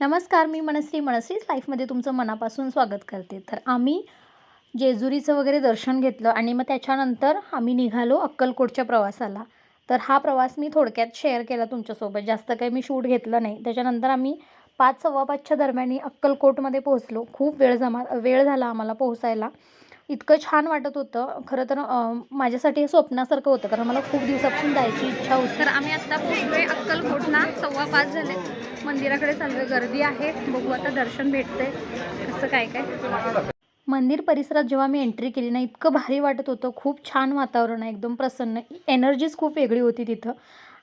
नमस्कार मी मनश्री. मनश्रीच लाईफमध्ये तुमचं मनापासून स्वागत करते. तर आम्ही जेजुरीचं वगैरे दर्शन घेतलं आणि मग त्याच्यानंतर आम्ही निघालो अक्कलकोटच्या प्रवासाला. तर हा प्रवास मी थोडक्यात शेअर केला तुमच्यासोबत. जास्त काही मी शूट घेतलं नाही. त्याच्यानंतर आम्ही पाच सव्वा पाचच्या दरम्यान अक्कलकोटमध्ये पोहोचलो. खूप वेळ जमा वेळ झाला आम्हाला पोहोचायला. इतकं छान वाटत होतं. खरं तर माझ्यासाठी हे स्वप्नासारखं होतं. कारण मला खूप दिवसापासून जायची इच्छा होती. तर आम्ही आत्ता पोहोचलोय अक्कलकोटला. सव्वा पाच झाले मंदिराकडे चाललोय. गर्दी आहे. बघू आता दर्शन भेटतंय. कसं काय काय? मंदिर परिसरात जेव्हा मी एंट्री केली ना इतकं भारी वाटत होतं. खूप छान वातावरण आहे. एकदम प्रसन्न. एनर्जीच खूप वेगळी होती तिथं.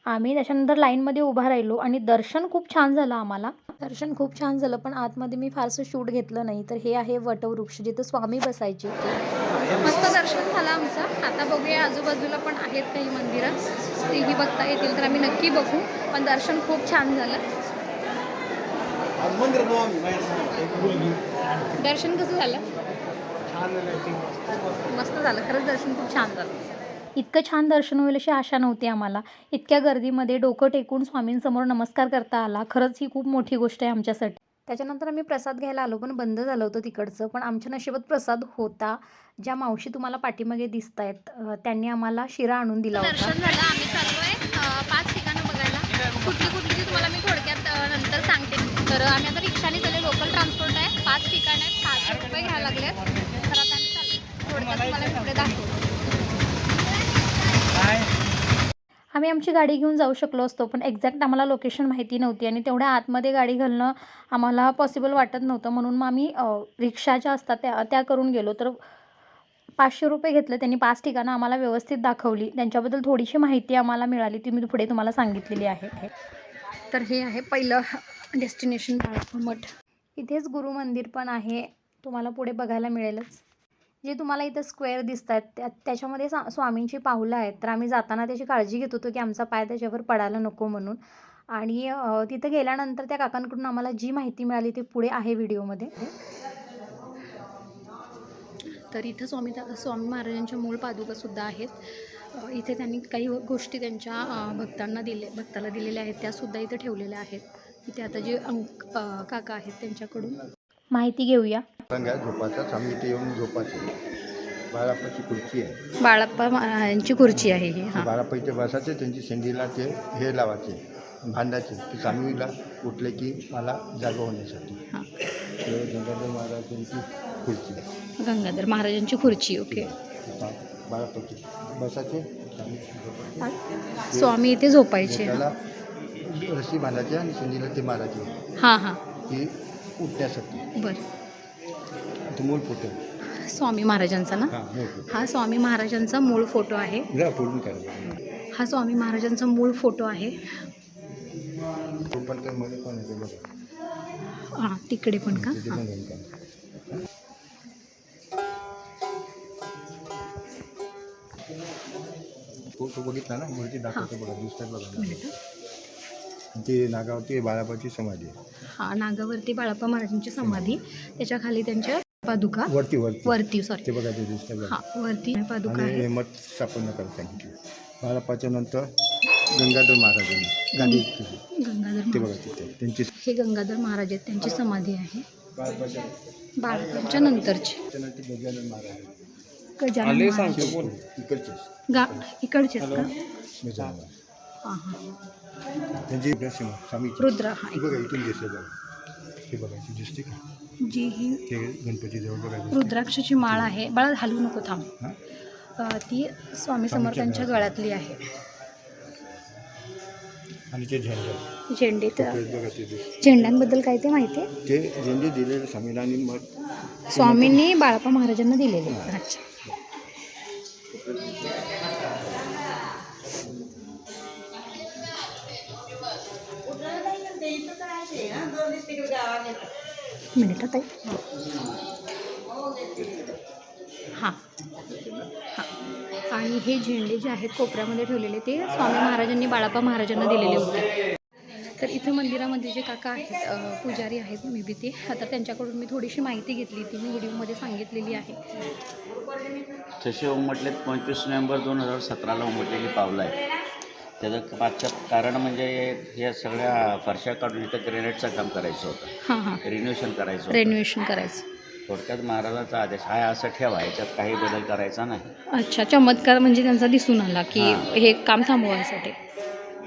आम्ही त्याच्यानंतर लाईनमध्ये उभा राहिलो आणि दर्शन खूप छान झालं आम्हाला. दर्शन खूप छान झालं पण आतमध्ये मी फारसं शूट घेतलं नाही. तर हे आहे वटवृक्ष जिथं स्वामी बसायचे मस्त दर्शन झालं आमचं. आता बघूया आजूबाजूला पण आहेत काही मंदिरं. तेही बघता येतील तर आम्ही नक्की बघू. पण दर्शन खूप छान झालं. दर्शन कसं झालं? मस्त झालं. खरंच दर्शन खूप छान झालं. इतकं छान दर्शन होईल अशी आशा नव्हती आम्हाला. इतक्या गर्दीमध्ये डोकं टेकून स्वामींसमोर नमस्कार करता आला. खरंच ही खूप मोठी गोष्ट आहे आमच्यासाठी. त्याच्यानंतर आम्ही प्रसाद घ्यायला आलो पण बंद झालं होतं तिकडचं. पण आमच्या नशिबात प्रसाद होता. ज्या मावशी तुम्हाला पाठीमागे दिसत आहेत त्यांनी आम्हाला शिरा आणून दिला होता. दर्शन झालं. आम्ही चाललोय पाच ठिकाणं बघायला. कुठली कुठली तुम्हाला मी थोडक्यात नंतर सांगते. तर आम्ही आता रिक्षाने चालले लोकल ट्रान्सपोर्ट आहे. पाच ठिकाण आहेत. सहाशे रुपये घ्यायला लागले तर आता आम्ही चाललो थोडक्यात तुम्हाला पुढे दाखवतो. आम्ही आमची गाडी घेऊन जाऊ शकलो असतो पण एक्झॅक्ट आम्हाला लोकेशन माहिती नव्हती आणि तेवढ्या आतमध्ये गाडी घालणं आम्हाला पॉसिबल वाटत नव्हतं. म्हणून मग आम्ही रिक्षा ज्या असतात त्या त्या करून गेलो. तर पाचशे रुपये घेतले त्यांनी पाच ठिकाणं आम्हाला व्यवस्थित दाखवली. त्यांच्याबद्दल थोडीशी माहिती आम्हाला मिळाली ती मी पुढे तुम्हाला सांगितलेली आहे. तर हे आहे पहिलं डेस्टिनेशन मठ. इथेच गुरु मंदिर पण आहे तुम्हाला पुढे बघायला मिळेलच. जे तुम्हाला इथं स्क्वेअर दिसत आहेत त्या त्याच्यामध्ये सा स्वामींची पाहुलं आहेत. तर आम्ही जाताना त्याची काळजी घेत होतो की आमचा पाय त्याच्यावर पडायला नको म्हणून. आणि तिथं गेल्यानंतर त्या काकांकडून आम्हाला जी माहिती मिळाली ती पुढे आहे व्हिडिओमध्ये. तर इथं स्वामी स्वामी महाराजांच्या मूळ पादुकासुद्धा आहेत. इथे त्यांनी काही गोष्टी त्यांच्या भक्तांना दिले भक्ताला दिलेल्या आहेत. त्यासुद्धा इथे ठेवलेल्या आहेत. इथे आता जे अंक काका आहेत त्यांच्याकडून. माहिती घेऊया. रंग आहे झोपाचा आम्ही इथे येऊन झोपाचे बाळापाची खुर्ची आहे. बाळाप्पा यांची खुर्ची आहे ही हां. बाळापाईचे बसायचे त्यांची शेंडीला ते हे लावायचे भांडायचे. की स्वामीला उठले की मला जागा होण्यासाठी. हां. ते गंगाधर महाराजांची खुर्ची गंगाधर महाराजांची खुर्ची ओके. बाळापाईची बसायचे स्वामी झोपायचे. स्वामी इथे झोपायचे. त्याला रस्सी बांधायची आणि शेंडीला ते मारायचे. हां हां. की उठण्यासाठी बरं. तो मूळ फोटो. स्वामी महाराजांचा ना? हां फोटो. हा स्वामी महाराजांचा मूळ फोटो आहे. हा स्वामी महाराजांचा मूळ फोटो आहे. हां तिकडे पण का? तो बघितला ना? मूर्ती दाखवतो बघा दिसतात बघा. ते नागावती बाळाबाची समाधी आहे. हा नागावरती बाळाप्पा महाराजांची समाधी. त्याच्याखाली त्यांच्या पादुका. वरती वरती. वरती सॉरी ते बघा ते बघा. हा वरती पादुका आणि आहे. हे मठ स्थापन करायला सांगितले बाळापाच्या नंतर गंगाधर महाराजांनी गादी केली. गंगाधर ते महाराज. बघा तिथे त्यांची हे गंगाधर महाराज आहेत त्यांची समाधी आहे. बाळापाच्या नंतरची. गजानन महाराज गजानन महाराज. इकडचे गा इकडचेच का? गजानन महाराज. हां हां त्यांची नरसिंह स्वामीची रुद्र हा हे बघा इथून दिसते बघा. हे बघा ती दिसते का? जी ही ते गणपती जवळ बघा दिसते. रुद्राक्षाची माळ आहे. बाळा हलवू नको थांब. हां? अ, ती स्वामी समर्थांच्या गळ्यातली आहे. आणि ते झेंडे. झेंडे तर ते बघा ते दिसते झेंड्यांबद्दल काय ते माहिती आहे? ते झेंडे दिलेले स्वामीला आणि मग स्वामींनी बाळाप्पा महाराजांना दिलेले. अच्छा. मिनिटात आहे. हां. हां. आणि हे झेंडे जे आहेत कोपऱ्यामध्ये ठेवलेले ते स्वामी महाराजांनी बाळापा महाराजांना दिलेले होते. तर इथे मंदिरामध्ये जे काका आहेत पुजारी आहेत मे बी ते आता त्यांच्याकडून मी थोडीशी माहिती घेतली ती मी व्हिडिओमध्ये सांगितलेली आहे. तसे उमटलेत पंचवीस नोव्हेंबर दोन हजार सतराला उमटलेली पावलं आहे त्याचं मागचं कारण म्हणजे या सगळ्या फरशा काढून इथं ग्रेनेडचं काम करायचं होतं. हां हां. रिन्युएशन करायचं होतं. रेन्युएशन करायचं. थोडक्यात महाराजांचा आदेश आहे असं ठेवा याच्यात काही बदल करायचा नाही. अच्छा चमत्कार म्हणजे त्यांचा दिसून आला की हां. हे काम थांबवायसाठी.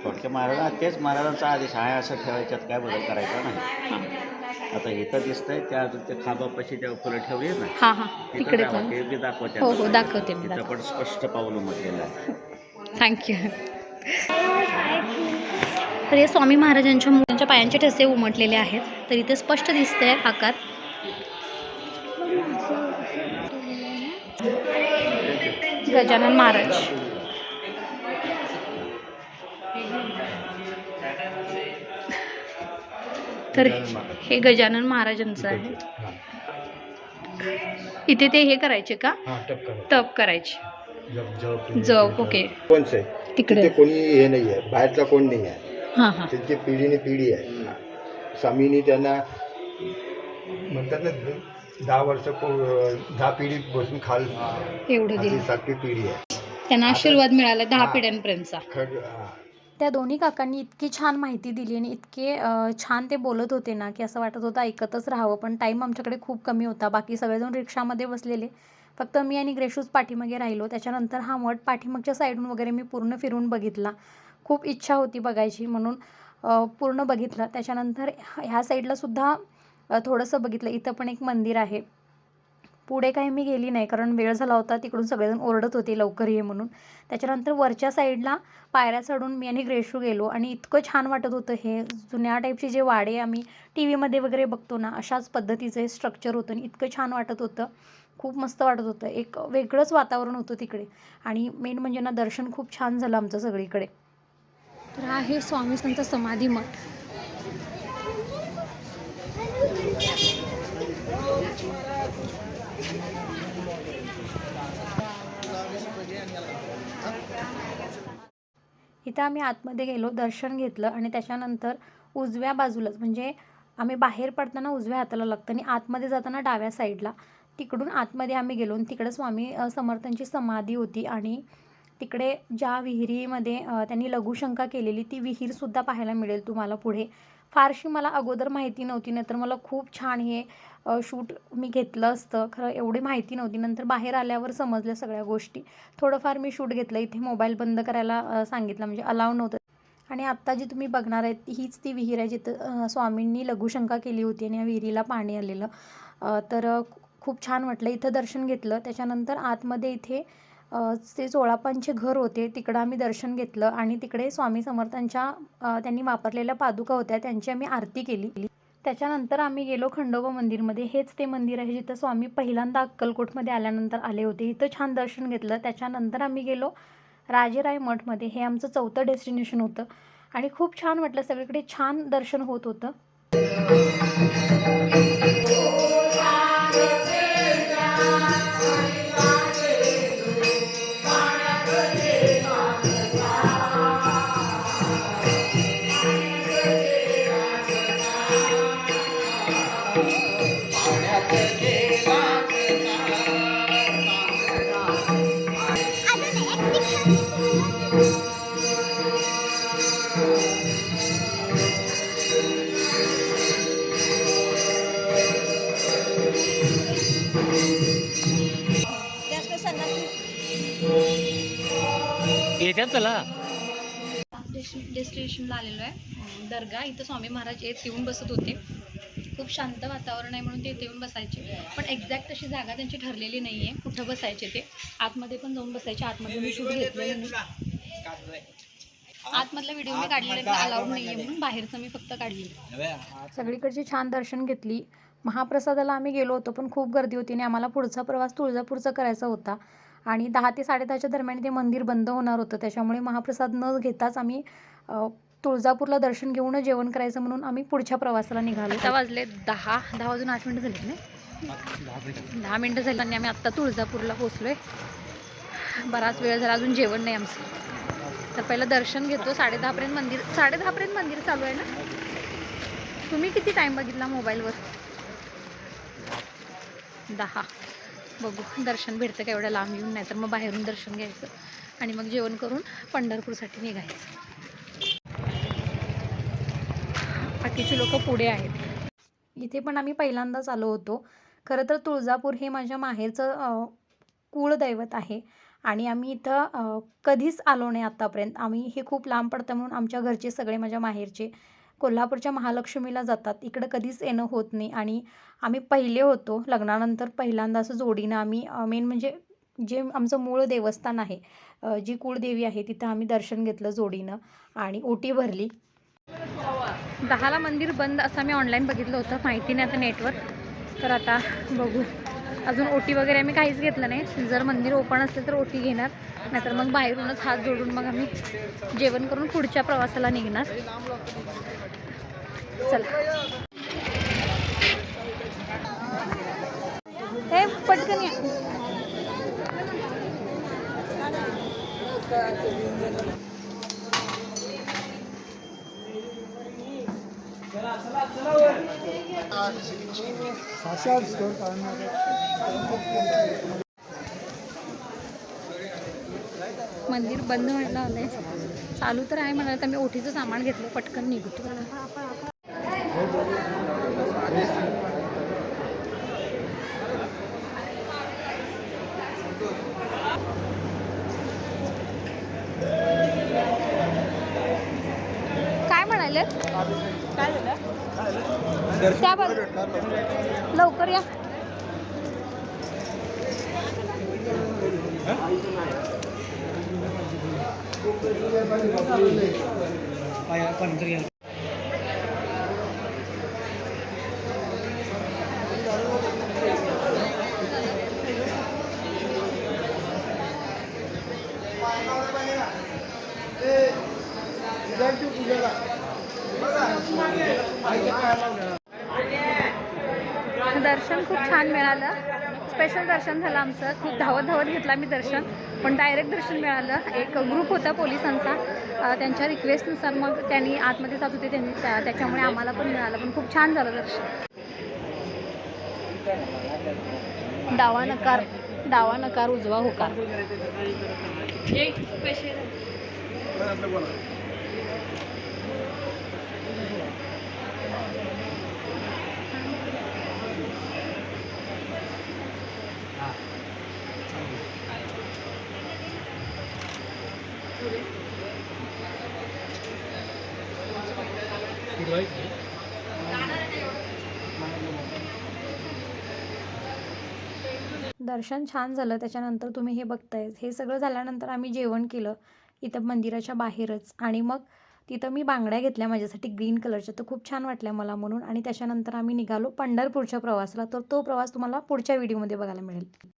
थोडक्यात महाराज तेच महाराजांचा आदेश आहे असं ठेवायच्यात काय बदल करायचा नाही. हां. आता इथं दिसतंय त्या अजून ते खांबापाशी त्या फुलं ठेवली ना? हां हां. तिथं तिकडे जावा, पण ते बी दाखवते हो हो दाखवते मी तिथं दाखव पण स्पष्ट पाऊल उमटलेलं आहे. थँक्यू तर हे स्वामी महाराजांच्या मुलांच्या पायांचे ठसे उमटलेले आहेत तर इथे स्पष्ट दिसतंय आकार गजानन महाराज. तर हे गजानन महाराजांचं आहे. इथे ते हे करायचे का? तप करायचे. जप ओके. कोणच? आहे तिकडे तिथे कोणी हे नाही आहे बाहेरचा कोण नाही आहे हां हां. त्यांची पिढीने पिढी आहे. स्वामींनी त्यांना म्हणतात ना दहा वर्ष पू- दहा पिढी बसून खाल एवढं सातवी पिढी आहे. त्यांना आशीर्वाद मिळाला दहा हां. पिढ्यांपर्यंतचा. खड हां. त्या दोन्ही काकांनी इतकी छान माहिती दिली आणि इतके अ, छान ते बोलत होते ना की असं वाटत होतं ऐकतच राहावं पण टाईम आमच्याकडे खूप कमी होता. बाकी सगळेजण रिक्षामध्ये बसलेले. फक्त मी आणि ग्रेशूच पाठीमागे राहिलो. त्याच्यानंतर हा मठ पाठीमागच्या साईडून वगैरे मी पूर्ण फिरून बघितला. खूप इच्छा होती बघायची म्हणून पूर्ण बघितलं. त्याच्यानंतर ह्या ह्या साईडला सुद्धा थोडंसं बघितलं. इथं पण एक मंदिर आहे. पुढे काही मी गेली नाही कारण वेळ झाला होता. तिकडून सगळेजण ओरडत होते लवकर ये म्हणून. त्याच्यानंतर वरच्या साईडला पायऱ्या चढून मी आणि ग्रेशू गेलो. आणि इतकं छान वाटत होतं हे. जुन्या टाईपचे जे वाडे आम्ही टी व्हीमध्ये वगैरे बघतो ना अशाच पद्धतीचं हे स्ट्रक्चर होतं. आणि इतकं छान वाटत होतं. खूप मस्त वाटत होतं. एक वेगळंच वातावरण होतं तिकडे. आणि मेन म्हणजे ना दर्शन खूप छान झालं आमचं सगळीकडे. तर हा आहे स्वामी संत समाधी मठ. इथं आम्ही आतमध्ये गेलो दर्शन घेतलं आणि त्याच्यानंतर उजव्या बाजूलाच म्हणजे आम्ही बाहेर पडताना उजव्या हाताला लागतं आणि आतमध्ये जाताना डाव्या साईडला तिकडून आतमध्ये आम्ही गेलो आणि तिकडं स्वामी समर्थांची समाधी होती आणि तिकडे ज्या विहिरीमध्ये त्यांनी लघुशंका केलेली ती विहीरसुद्धा पाहायला मिळेल तुम्हाला पुढे. फारशी मला अगोदर माहिती नव्हती नंतर मला खूप छान हे शूट मी घेतलं असतं. खरं एवढी माहिती नव्हती नंतर बाहेर आल्यावर समजल्या सगळ्या गोष्टी. थोडंफार मी शूट घेतलं इथे मोबाईल बंद करायला सांगितलं म्हणजे अलाव नव्हतं. आणि आत्ता जी तुम्ही बघणार आहेत हीच ती विहीर आहे जिथं स्वामींनी लघुशंका केली होती आणि या विहिरीला पाणी आलेलं. तर खूप छान वाटलं. इथं दर्शन घेतलं. त्याच्यानंतर आतमध्ये इथे ते चोळापांचे घर होते. तिकडं आम्ही दर्शन घेतलं आणि तिकडे स्वामी समर्थांच्या त्यांनी वापरलेल्या पादुका होत्या. त्यांची आम्ही आरती केली. त्याच्यानंतर आम्ही गेलो खंडोबा मंदिरमध्ये. हेच ते मंदिर आहे जिथं स्वामी पहिल्यांदा अक्कलकोटमध्ये आल्यानंतर आले होते. इथं छान दर्शन घेतलं. त्याच्यानंतर आम्ही गेलो राजेराय मठमध्ये. हे आमचं चौथं डेस्टिनेशन होतं. आणि खूप छान वाटलं. सगळीकडे छान दर्शन होत होतं. त्याला डेस्टिनेशनला आलेलो आहे. दर्गा. इथं स्वामी महाराज येत येऊन बसत होते. खूप शांत वातावरण आहे म्हणून ते इथे येऊन बसायचे. पण एक्झॅक्ट अशी जागा त्यांची ठरलेली नाही आहे कुठं बसायचे ते. आतमध्ये पण जाऊन बसायचे. आतमध्ये मी शूट घेतले आतमधला व्हिडिओ मी काढलेला अलाउड नाही आहे म्हणून बाहेरचं मी फक्त काढली सगळीकडची छान दर्शन घेतली. महाप्रसादाला आम्ही गेलो होतो पण खूप गर्दी होती आणि आम्हाला पुढचा प्रवास तुळजापूरचा करायचा होता. आणि दहा ते साडेदहाच्या दरम्यान ते मंदिर बंद होणार होतं. त्याच्यामुळे महाप्रसाद न घेताच आम्ही तुळजापूरला दर्शन घेऊन जेवण करायचं म्हणून आम्ही पुढच्या प्रवासाला निघालो. आता वाजले दहा दहा वाजून आठ मिनटं झाली नाही दहा मिनटं झाली आणि आम्ही आत्ता तुळजापूरला पोचलोय बराच वेळ झाला अजून जेवण नाही आमचं. तर पहिलं दर्शन घेतो. साडेदहापर्यंत मंदिर साडेदहापर्यंत मंदिर चालू आहे ना? तुम्ही किती टाईम बघितला मोबाईलवर? दहा. बघू. दर्शन भेटतं का एवढ्या लांब येऊन? नाही तर मग बाहेरून दर्शन घ्यायचं आणि मग जेवण करून पंढरपूरसाठी निघायचं. बाकीचे लोक पुढे आहेत. इथे पण आम्ही पहिल्यांदाच आलो होतो. खरं तर तुळजापूर हे माझ्या माहेरचं कुळदैवत आहे. आणि आम्ही इथं कधीच आलो नाही आत्तापर्यंत आम्ही हे खूप लांब पडतं म्हणून आमच्या घरचे सगळे माझ्या माहेरचे कोल्हापूरच्या महालक्ष्मीला जातात. इकडं कधीच येणं होत नाही. आणि आम्ही पहिले होतो लग्नानंतर पहिल्यांदा असं जोडीनं आम्ही मेन म्हणजे जे आमचं मूळ देवस्थान आहे जी कुळदेवी आहे तिथं आम्ही दर्शन घेतलं जोडीनं आणि ओटी भरली. दहाला मंदिर बंद असं मी ऑनलाईन बघितलं होतं. माहिती नाही आता नेटवर तर आता बघू. अजून ओटी वगैरे आम्ही काहीच घेतलं नाही. जर मंदिर ओपन असेल तर ओटी घेणार. नाहीतर मग बाहेरूनच हात जोडून मग आम्ही जेवण करून पुढच्या प्रवासाला निघणार. चला. हे पटकन या. मंदिर बंद व्हायला आलंय चालू तर आहे म्हणाल तर मी ओठीचं सामान घेतलं पटकन निघतो काय म्हणाले त्या बघ लवकर या. दर्शन खूप छान मिळालं. स्पेशल दर्शन झालं आमचं. खूप धावत धावत घेतलं आम्ही दर्शन. पण डायरेक्ट दर्शन मिळालं. एक ग्रुप होता पोलिसांचा. त्यांच्या रिक्वेस्टनुसार मग त्यांनी आतमध्ये जात होते. त्यांनी त्या- त्याच्यामुळे आम्हाला पण मिळालं. पण खूप छान झालं दर्शन. डावा नकार. डावा नकार उजवा होकार. दर्शन छान झालं त्याच्यानंतर तुम्ही हे बघताय. हे सगळं झाल्यानंतर आम्ही जेवण केलं इथं मंदिराच्या बाहेरच. आणि मग तिथं मी बांगड्या घेतल्या माझ्यासाठी ग्रीन कलरच्या. तर खूप छान वाटल्या मला म्हणून. आणि त्याच्यानंतर आम्ही निघालो पंढरपूरच्या प्रवासाला. तर तो प्रवास तुम्हाला पुढच्या व्हिडिओमध्ये बघायला मिळेल.